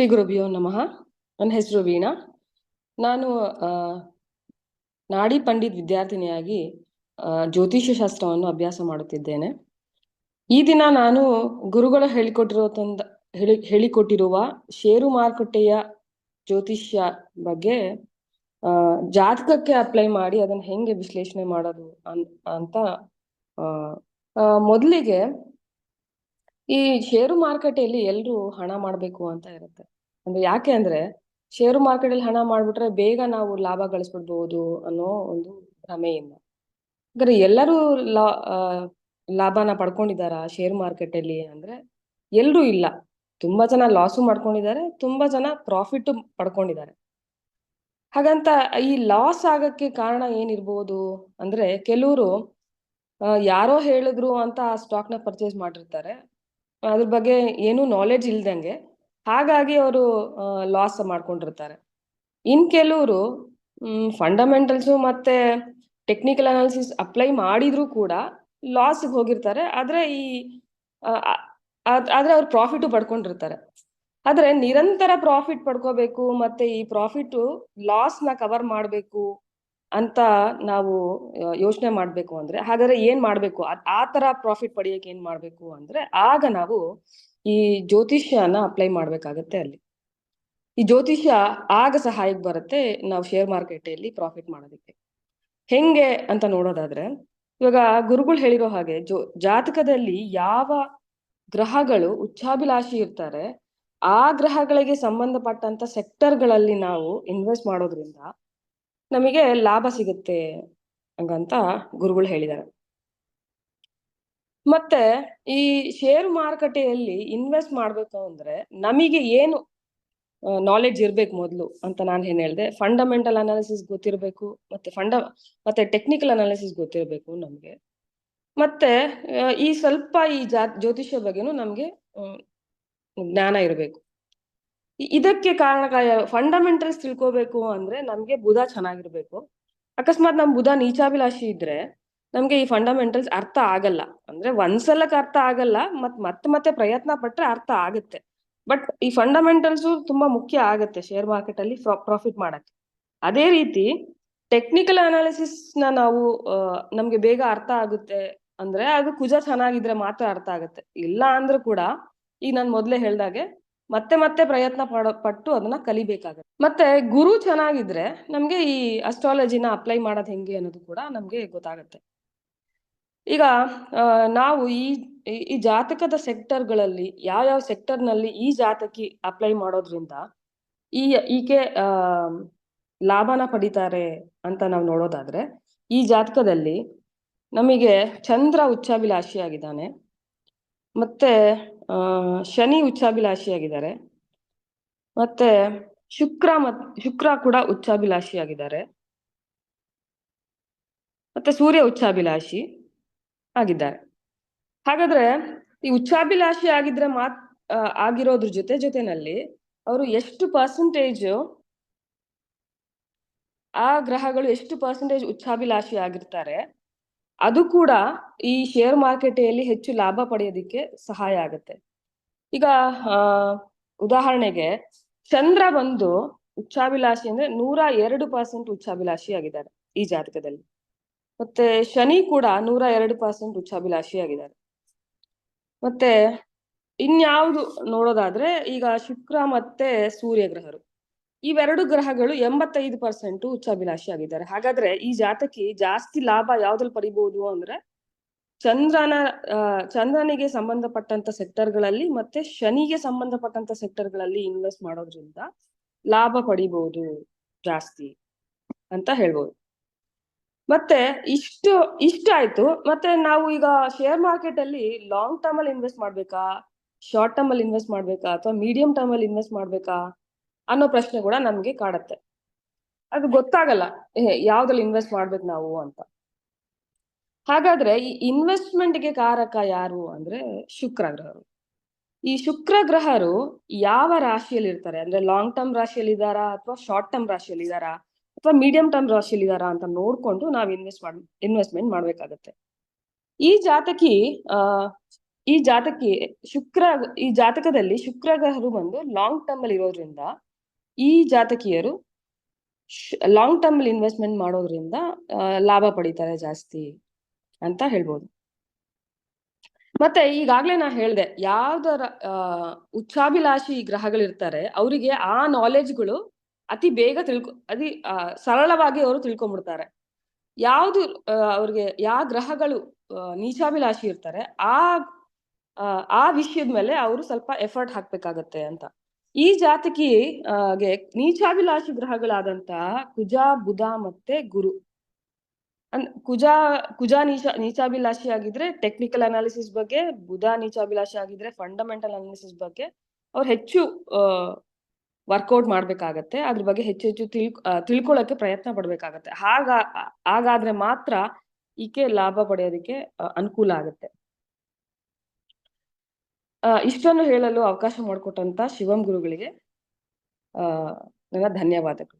ಶ್ರೀ ಗುರುಭ್ಯೋ ನಮಃ. ನನ್ನ ಹೆಸರು ವೀಣಾ. ನಾನು ನಾಡಿ ಪಂಡಿತ್ ವಿದ್ಯಾರ್ಥಿನಿಯಾಗಿ ಜ್ಯೋತಿಷ್ಯ ಶಾಸ್ತ್ರವನ್ನು ಅಭ್ಯಾಸ ಮಾಡುತ್ತಿದ್ದೇನೆ. ಈ ದಿನ ನಾನು ಗುರುಗಳು ಹೇಳಿಕೊಟ್ಟಿರೋ ತಂದ, ಹೇಳಿ, ಹೇಳಿಕೊಟ್ಟಿರುವ ಷೇರು ಮಾರುಕಟ್ಟೆಯ ಜ್ಯೋತಿಷ್ಯ ಬಗ್ಗೆ ಜಾತಕಕ್ಕೆ ಅಪ್ಲೈ ಮಾಡಿ ಅದನ್ನ ಹೆಂಗೆ ವಿಶ್ಲೇಷಣೆ ಮಾಡೋದು ಅಂತ ಮೊದಲಿಗೆ ಈ ಷೇರು ಮಾರುಕಟ್ಟೆಯಲ್ಲಿ ಎಲ್ರು ಹಣ ಮಾಡ್ಬೇಕು ಅಂತ ಇರುತ್ತೆ. ಅಂದ್ರೆ ಯಾಕೆ ಅಂದ್ರೆ ಷೇರು ಮಾರ್ಕೆಟಲ್ಲಿ ಹಣ ಮಾಡ್ಬಿಟ್ರೆ ಬೇಗ ನಾವು ಲಾಭ ಗಳಿಸ್ಬಿಡ್ಬಹುದು ಅನ್ನೋ ಒಂದು ಭ್ರಮೆಯಿಂದ. ಅಂದ್ರೆ ಎಲ್ಲರೂ ಲಾ ಲಾಭನ ಪಡ್ಕೊಂಡಿದಾರ ಷೇರು ಮಾರುಕಟ್ಟೆಯಲ್ಲಿ ಅಂದ್ರೆ ಎಲ್ರು ಇಲ್ಲ. ತುಂಬಾ ಜನ ಲಾಸು ಮಾಡ್ಕೊಂಡಿದ್ದಾರೆ, ತುಂಬಾ ಜನ ಪ್ರಾಫಿಟ್ ಪಡ್ಕೊಂಡಿದ್ದಾರೆ. ಹಾಗಂತ ಈ ಲಾಸ್ ಆಗಕ್ಕೆ ಕಾರಣ ಏನಿರ್ಬೋದು ಅಂದ್ರೆ ಕೆಲವರು ಯಾರೋ ಹೇಳಿದ್ರು ಅಂತ ಆ ಸ್ಟಾಕ್ನ ಪರ್ಚೇಸ್ ಮಾಡಿರ್ತಾರೆ. ಅದ್ರ ಬಗ್ಗೆ ಏನು ನಾಲೆಡ್ಜ್ ಇಲ್ದಂಗೆ ಹಾಗಾಗಿ ಅವರು ಲಾಸ್ ಮಾಡ್ಕೊಂಡಿರ್ತಾರೆ. ಇನ್ ಕೆಲವರು ಫಂಡಮೆಂಟಲ್ಸ್ ಮತ್ತೆ ಟೆಕ್ನಿಕಲ್ ಅನಾಲಿಸಿಸ್ ಅಪ್ಲೈ ಮಾಡಿದ್ರು ಕೂಡ ಲಾಸ್ ಹೋಗಿರ್ತಾರೆ. ಆದ್ರೆ ಈ ಆದ್ರೆ ಅವ್ರು ಪ್ರಾಫಿಟ್ ಪಡ್ಕೊಂಡಿರ್ತಾರೆ. ಆದ್ರೆ ನಿರಂತರ ಪ್ರಾಫಿಟ್ ಪಡ್ಕೋಬೇಕು, ಮತ್ತೆ ಈ ಪ್ರಾಫಿಟ್ ಲಾಸ್ನ ಕವರ್ ಮಾಡ್ಬೇಕು ಅಂತ ನಾವು ಯೋಚನೆ ಮಾಡ್ಬೇಕು ಅಂದ್ರೆ, ಹಾಗಾದ್ರೆ ಏನ್ ಮಾಡ್ಬೇಕು? ಆ- ತರ ಪ್ರಾಫಿಟ್ ಪಡೆಯಕ್ಕೆ ಏನ್ ಮಾಡ್ಬೇಕು ಅಂದ್ರೆ, ಆಗ ನಾವು ಈ ಜ್ಯೋತಿಷ್ಯನ ಅಪ್ಲೈ ಮಾಡ್ಬೇಕಾಗತ್ತೆ ಅಲ್ಲಿ. ಈ ಜ್ಯೋತಿಷ್ಯ ಆಗ ಸಹಾಯಕ್ಕೆ ಬರುತ್ತೆ ನಾವು ಶೇರ್ ಮಾರ್ಕೆಟಲ್ಲಿ ಪ್ರಾಫಿಟ್ ಮಾಡೋದಕ್ಕೆ. ಹೆಂಗೆ ಅಂತ ನೋಡೋದಾದ್ರೆ, ಇವಾಗ ಗುರುಗಳು ಹೇಳಿರೋ ಹಾಗೆ ಜೋ, ಜಾತಕದಲ್ಲಿ ಯಾವ ಗ್ರಹಗಳು ಉಚ್ಚಾಭಿಲಾಷಿ ಇರ್ತಾರೆ, ಆ ಗ್ರಹಗಳಿಗೆ ಸಂಬಂಧಪಟ್ಟಂತ ಸೆಕ್ಟರ್ಗಳಲ್ಲಿ ನಾವು ಇನ್ವೆಸ್ಟ್ ಮಾಡೋದ್ರಿಂದ ನಮಗೆ ಲಾಭ ಸಿಗುತ್ತೆ ಹಂಗಂತ ಗುರುಗಳು ಹೇಳಿದ್ದಾರೆ. ಮತ್ತೆ ಈ ಷೇರು ಮಾರುಕಟ್ಟೆಯಲ್ಲಿ ಇನ್ವೆಸ್ಟ್ ಮಾಡ್ಬೇಕು ಅಂದ್ರೆ ನಮಗೆ ಏನು ನಾಲೆಡ್ಜ್ ಇರ್ಬೇಕು ಮೊದಲು ಅಂತ ನಾನು ಏನ್ ಹೇಳಿದೆ ಫಂಡಮೆಂಟಲ್ ಅನಾಲಿಸಿಸ್ ಗೊತ್ತಿರಬೇಕು, ಮತ್ತೆ ಫಂಡ ಮತ್ತೆ ಟೆಕ್ನಿಕಲ್ ಅನಾಲಿಸಿಸ್ ಗೊತ್ತಿರಬೇಕು ನಮ್ಗೆ. ಮತ್ತೆ ಈ ಸ್ವಲ್ಪ ಈ ಜ್ಯೋತಿಷ್ಯ ಬಗ್ಗೆನೂ ನಮ್ಗೆ ಜ್ಞಾನ ಇರಬೇಕು. ಇದಕ್ಕೆ ಕಾರಣ ಫಂಡಮೆಂಟಲ್ಸ್ ತಿಳ್ಕೊಬೇಕು ಅಂದ್ರೆ ನಮ್ಗೆ ಬುಧ ಚೆನ್ನಾಗಿರ್ಬೇಕು. ಅಕಸ್ಮಾತ್ ನಮ್ ಬುಧ ನೀಚಾಭಿಲಾಷಿ ಇದ್ರೆ ನಮ್ಗೆ ಈ ಫಂಡಮೆಂಟಲ್ಸ್ ಅರ್ಥ ಆಗಲ್ಲ. ಅಂದ್ರೆ ಒಂದ್ಸಲಕ್ಕೆ ಅರ್ಥ ಆಗಲ್ಲ, ಮತ್ ಮತ್ತೆ ಮತ್ತೆ ಪ್ರಯತ್ನ ಪಟ್ರೆ ಅರ್ಥ ಆಗುತ್ತೆ. ಬಟ್ ಈ ಫಂಡಮೆಂಟಲ್ಸ್ ತುಂಬಾ ಮುಖ್ಯ ಆಗುತ್ತೆ ಶೇರ್ ಮಾರ್ಕೆಟ್ ಅಲ್ಲಿ ಪ್ರಾಫಿಟ್ ಮಾಡಕ್ಕೆ. ಅದೇ ರೀತಿ ಟೆಕ್ನಿಕಲ್ ಅನಾಲಿಸಿಸ್ನ ನಾವು ನಮ್ಗೆ ಬೇಗ ಅರ್ಥ ಆಗುತ್ತೆ ಅಂದ್ರೆ ಅದು ಕುಜ ಚೆನ್ನಾಗಿದ್ರೆ ಮಾತ್ರ ಅರ್ಥ ಆಗುತ್ತೆ. ಇಲ್ಲ ಅಂದ್ರೂ ಕೂಡ ಈಗ ನಾನು ಮೊದ್ಲೇ ಹೇಳ್ದಾಗೆ ಮತ್ತೆ ಮತ್ತೆ ಪ್ರಯತ್ನ ಪಡ, ಪಟ್ಟು ಅದನ್ನ ಕಲಿಬೇಕಾಗತ್ತೆ. ಮತ್ತೆ ಗುರು ಚೆನ್ನಾಗಿದ್ರೆ ನಮ್ಗೆ ಈ ಅಸ್ಟ್ರಾಲಜಿನ ಅಪ್ಲೈ ಮಾಡೋದು ಹೆಂಗೆ ಅನ್ನೋದು ಕೂಡ ನಮ್ಗೆ ಗೊತ್ತಾಗತ್ತೆ. ಈಗ ನಾವು ಈ, ಈ- ಜಾತಕದ ಸೆಕ್ಟರ್ಗಳಲ್ಲಿ ಯಾವ ಸೆಕ್ಟರ್ನಲ್ಲಿ ಈ ಜಾತಕಿ ಅಪ್ಲೈ ಮಾಡೋದ್ರಿಂದ ಈ ಈಕೆ, ಆ, ಲಾಭನ ಪಡಿತಾರೆ ಅಂತ ನಾವು ನೋಡೋದಾದ್ರೆ, ಈ ಜಾತಕದಲ್ಲಿ ನಮಗೆ ಚಂದ್ರ ಉಚ್ಚಾಭಿಲಾಷಿ ಆಗಿದ್ದಾನೆ ಮತ್ತೆ ಆ, ಶನಿ ಉಚ್ಚಾಭಿಲಾಷಿಯಾಗಿದ್ದಾರೆ. ಮತ್ತೆ ಶುಕ್ರ ಮತ್, ಶುಕ್ರ ಕೂಡ ಉಚ್ಚಾಭಿಲಾಷಿಯಾಗಿದ್ದಾರೆ. ಮತ್ತೆ ಸೂರ್ಯ ಉಚ್ಚಾಭಿಲಾಷಿ ಆಗಿದ್ದಾರೆ. ಹಾಗಾದ್ರೆ ಈ ಉಚ್ಚಾಭಿಲಾಷಿ ಆಗಿದ್ರೆ ಮಾತ್ ಆಗಿರೋದ್ರ ಜೊತೆ ಜೊತೆನಲ್ಲಿ ಅವರು ಎಷ್ಟು ಪರ್ಸೆಂಟೇಜ್ ಆ ಗ್ರಹಗಳು ಎಷ್ಟು ಪರ್ಸೆಂಟೇಜ್ ಉಚ್ಚಾಭಿಲಾಷಿ ಆಗಿರ್ತಾರೆ ಅದು ಕೂಡ ಈ ಶೇರ್ ಮಾರುಕಟ್ಟೆಯಲ್ಲಿ ಹೆಚ್ಚು ಲಾಭ ಪಡೆಯೋದಿಕ್ಕೆ ಸಹಾಯ ಆಗುತ್ತೆ. ಈಗ ಉದಾಹರಣೆಗೆ ಚಂದ್ರ ಬಂದು ಉಚ್ಚಾಭಿಲಾಷಿ ಅಂದ್ರೆ ನೂರ ಎರಡು ಪರ್ಸೆಂಟ್ ಉಚ್ಚಾಭಿಲಾಷಿ ಆಗಿದ್ದಾರೆ ಈ ಜಾತಕದಲ್ಲಿ. ಮತ್ತೆ ಶನಿ ಕೂಡ ನೂರ ಎರಡು ಪರ್ಸೆಂಟ್ ಉಚ್ಚಾಭಿಲಾಷಿ ಆಗಿದ್ದಾರೆ. ಮತ್ತೆ ಇನ್ಯಾವುದು ನೋಡೋದಾದ್ರೆ ಈಗ ಶುಕ್ರ ಮತ್ತೆ ಸೂರ್ಯ ಗ್ರಹರು. ಇವೆರಡು ಗ್ರಹಗಳು ಎಂಬತ್ತೈದು ಪರ್ಸೆಂಟ್ ಉಚ್ಚಾಭಿಲಾಷಿ ಆಗಿದ್ದಾರೆ. ಹಾಗಾದ್ರೆ ಈ ಜಾತಕಿ ಜಾಸ್ತಿ ಲಾಭ ಯಾವ್ದ್ರಲ್ಲಿ ಪಡಿಬಹುದು ಅಂದ್ರೆ ಚಂದ್ರನ ಚಂದ್ರನಿಗೆ ಸಂಬಂಧಪಟ್ಟಂತ ಸೆಕ್ಟರ್ಗಳಲ್ಲಿ ಮತ್ತೆ ಶನಿಗೆ ಸಂಬಂಧಪಟ್ಟಂತ ಸೆಕ್ಟರ್ಗಳಲ್ಲಿ ಇನ್ವೆಸ್ಟ್ ಮಾಡೋದ್ರಿಂದ ಲಾಭ ಪಡಿಬಹುದು ಜಾಸ್ತಿ ಅಂತ ಹೇಳ್ಬೋದು. ಮತ್ತೆ ಇಷ್ಟು ಇಷ್ಟ ಆಯ್ತು ಮತ್ತೆ ನಾವು ಈಗ ಶೇರ್ ಮಾರ್ಕೆಟ್ ಅಲ್ಲಿ ಲಾಂಗ್ ಟರ್ಮ್ ಅಲ್ಲಿ ಇನ್ವೆಸ್ಟ್ ಮಾಡ್ಬೇಕಾ ಶಾರ್ಟ್ ಟರ್ಮ್ ಅಲ್ಲಿ ಇನ್ವೆಸ್ಟ್ ಮಾಡ್ಬೇಕಾ, ಅಥವಾ ಮೀಡಿಯಂ ಟರ್ಮ್ ಅಲ್ಲಿ ಇನ್ವೆಸ್ಟ್ ಮಾಡ್ಬೇಕಾ? ಅನ್ನೋ ಪ್ರಶ್ನೆ ಕೂಡ ನಮ್ಗೆ ಕಾಡತ್ತೆ. ಅದು ಗೊತ್ತಾಗಲ್ಲ ಯಾವ್ದ್ರಲ್ಲಿ ಇನ್ವೆಸ್ಟ್ ಮಾಡ್ಬೇಕು ನಾವು ಅಂತ. ಹಾಗಾದ್ರೆ ಈ ಇನ್ವೆಸ್ಟ್ಮೆಂಟ್ಗೆ ಕಾರಕ ಯಾರು ಅಂದ್ರೆ ಶುಕ್ರ ಗ್ರಹರು. ಈ ಶುಕ್ರ ಗ್ರಹರು ಯಾವ ರಾಶಿಯಲ್ಲಿ ಇರ್ತಾರೆ? ಅಂದ್ರೆ ಲಾಂಗ್ ಟರ್ಮ್ ರಾಶಿಯಲ್ಲಿ ಇದಾರಾ ಅಥವಾ ಶಾರ್ಟ್ ಟರ್ಮ್ ರಾಶಿಯಲ್ಲಿ ಇದಾರಾ ಅಥವಾ ಮೀಡಿಯಂ ಟರ್ಮ್ ರಾಶಿಯಲ್ಲಿ ಇದಾರಾ ಅಂತ ನೋಡ್ಕೊಂಡು ನಾವ್ ಇನ್ವೆಸ್ಟ್ ಮಾಡ್ ಇನ್ವೆಸ್ಟ್ಮೆಂಟ್ ಮಾಡ್ಬೇಕಾಗತ್ತೆ. ಈ ಜಾತಕಿ, ಆ, ಈ ಜಾತಕಿ ಶುಕ್ರ, ಈ ಜಾತಕದಲ್ಲಿ ಶುಕ್ರ ಗ್ರಹರು ಬಂದು ಲಾಂಗ್ ಟರ್ಮ್ ಅಲ್ಲಿ ಇರೋದ್ರಿಂದ ಈ ಜಾತಕಿಯರು ಲಾಂಗ್ ಟರ್ಮ್ ಇನ್ವೆಸ್ಟ್ಮೆಂಟ್ ಮಾಡೋದ್ರಿಂದ ಲಾಭ ಪಡಿತಾರೆ ಜಾಸ್ತಿ ಅಂತ ಹೇಳ್ಬೋದು. ಮತ್ತೆ ಈಗಾಗ್ಲೇ ನಾ ಹೇಳ್ದೆ ಯಾವ್ದರ ಉಚ್ಚಾಭಿಲಾಷಿ ಗ್ರಹಗಳಿರ್ತಾರೆ ಅವರಿಗೆ ಆ ನಾಲೆಜ್ಗಳು ಅತಿ ಬೇಗ ತಿಳ್ಕೊ ಅತಿ ಸರಳವಾಗಿ ಅವರು ತಿಳ್ಕೊಂಡ್ಬಿಡ್ತಾರೆ. ಯಾವ್ದು ಅವ್ರಿಗೆ ಯಾವ ಗ್ರಹಗಳು ನೀಚಾಭಿಲಾಷಿ ಇರ್ತಾರೆ ಆ, ಆ ವಿಷಯದ ಮೇಲೆ ಅವರು ಸ್ವಲ್ಪ ಎಫರ್ಟ್ ಹಾಕ್ಬೇಕಾಗತ್ತೆ ಅಂತ. ಈ ಜಾತಕಿ ಗೆ ನೀಚಾಭಿಲಾಷಿ ಗ್ರಹಗಳಾದಂತಹ ಕುಜ, ಬುಧ ಮತ್ತೆ ಗುರು. ಅಂದ್ ಕುಜ ಕುಜ ನೀಚ, ನೀಚಾಭಿಲಾಷಿ ಆಗಿದ್ರೆ ಟೆಕ್ನಿಕಲ್ ಅನಾಲಿಸಿಸ್ ಬಗ್ಗೆ, ಬುಧ ನೀಚಾಭಿಲಾಷಿ ಆಗಿದ್ರೆ ಫಂಡಮೆಂಟಲ್ ಅನಾಲಿಸಿಸ್ ಬಗ್ಗೆ ಅವ್ರು ಹೆಚ್ಚು ವರ್ಕೌಟ್ ಮಾಡ್ಬೇಕಾಗತ್ತೆ. ಅದ್ರ ಬಗ್ಗೆ ಹೆಚ್ಚು ಹೆಚ್ಚು ತಿಳ್ ತಿಳ್ಕೊಳಕ್ಕೆ ಪ್ರಯತ್ನ ಪಡ್ಬೇಕಾಗತ್ತೆ. ಹಾಗ ಹಾಗಾದ್ರೆ ಮಾತ್ರ ಈಕೆ ಲಾಭ ಪಡೆಯೋದಕ್ಕೆ ಅನುಕೂಲ ಆಗುತ್ತೆ. ಇಷ್ಟನ್ನು ಹೇಳಲು ಅವಕಾಶ ಮಾಡಿಕೊಟ್ಟಂತ ಶಿವಂ ಗುರುಗಳಿಗೆ ಆ ನನ್ನ ಧನ್ಯವಾದಗಳು.